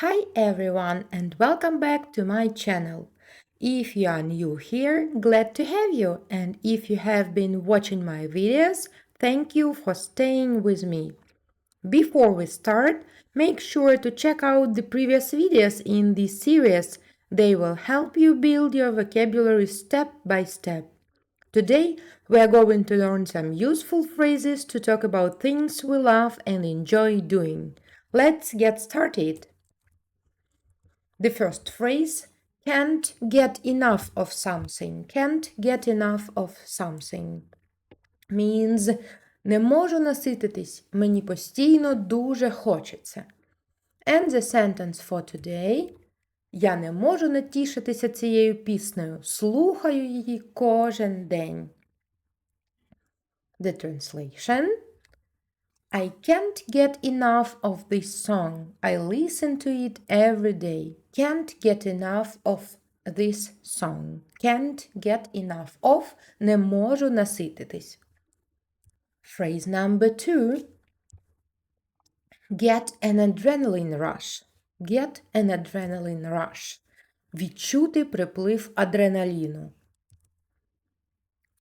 Hi everyone and welcome back to my channel. If you are new here, glad to have you and if you have been watching my videos, thank you for staying with me. Before we start, make sure to check out the previous videos in this series. They will help you build your vocabulary step by step. Today, we are going to learn some useful phrases to talk about things we love and enjoy doing. Let's get started. The first phrase can't get enough of something. Can't get enough of something means не можу насититись, мені постійно дуже хочеться. And the sentence for today Я не можу натішитися цією піснею. Слухаю її кожен день. The translation I can't get enough of this song. I listen to it every day. Can't get enough of this song. Can't get enough of не можу насититись. Phrase number two. Get an adrenaline rush. Get an adrenaline rush. Відчути приплив адреналіну.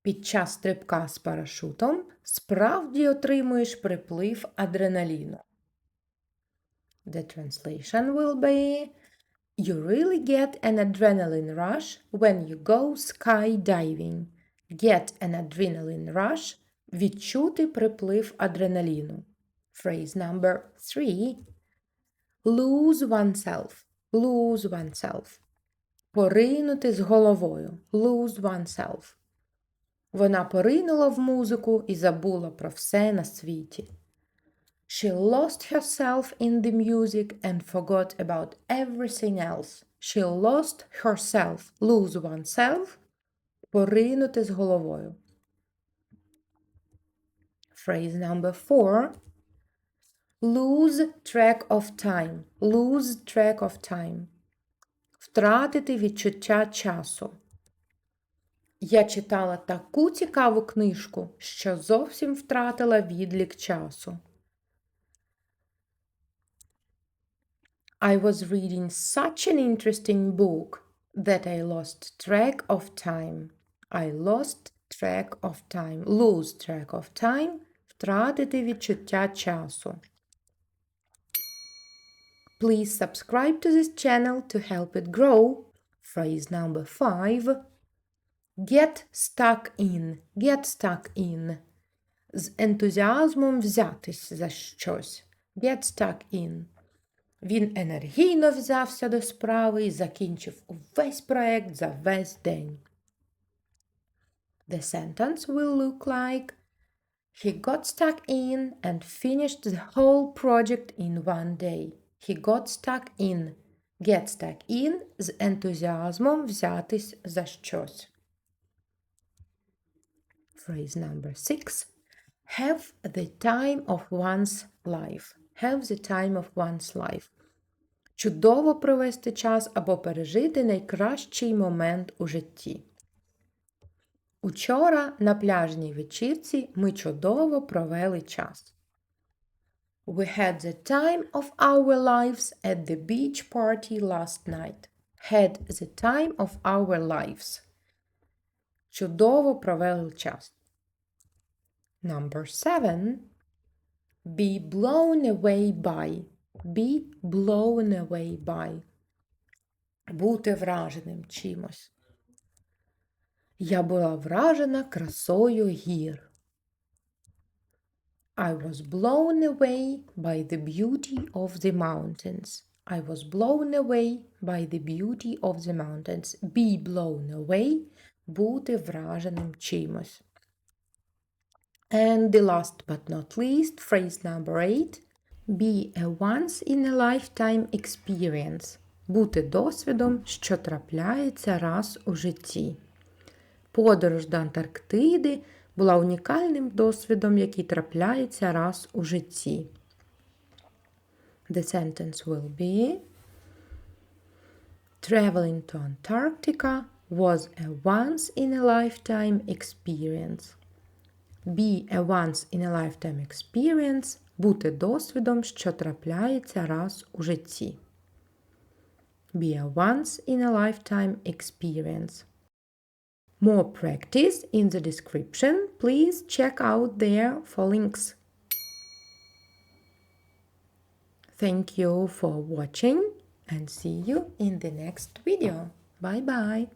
Під час стрибка з парашутом справді отримуєш приплив адреналіну. The translation will be You really get an adrenaline rush when you go skydiving. Get an adrenaline rush відчути приплив адреналіну. Phrase number three. Lose oneself. Lose oneself. Поринути з головою. Lose oneself. Вона поринула в музику і забула про все на світі. She lost herself in the music and forgot about everything else. She lost herself, lose oneself, поринути з головою. Phrase number four. Lose track of time. Lose track of time. Втратити відчуття часу. Я читала таку цікаву книжку, що зовсім втратила відлік часу. I was reading such an interesting book that I lost track of time. I lost track of time. Lose track of time. Втратити відчуття часу. Please subscribe to this channel to help it grow. Phrase number five. Get stuck in. Get stuck in. З ентузіазмом взятись за щось. Get stuck in. Він енергійно взявся до справи і закінчив увесь проект за весь день. The sentence will look like He got stuck in and finished the whole project in one day. He got stuck in. Get stuck in з ентузіазмом взятись за щось. Phrase number six. Have the time of one's life. Have the time of one's life. Чудово провести час або пережити найкращий момент у житті. Учора на пляжній вечірці ми чудово провели час. We had the time of our lives at the beach party last night. Had the time of our lives. Чудово провели час. Number seven. Be blown away by. Be blown away by. Бути враженим чимось. Я була вражена красою гір. I was blown away by the beauty of the mountains. I was blown away by the beauty of the mountains. Be blown away бути враженим чимось. And the last but not least, phrase number eight. Be a once in a lifetime experience. Бути досвідом, що трапляється раз у житті. Подорож до Антарктиди була унікальним досвідом, який трапляється раз у житті. The sentence will be Traveling to Antarctica was a once in a lifetime experience. Be a once in a lifetime experience бути досвідом, що трапляється раз у житті. be a once in a lifetime experience. More practice in the description. Please check out there for links. Thank you for watching and see you in the next video. Bye bye.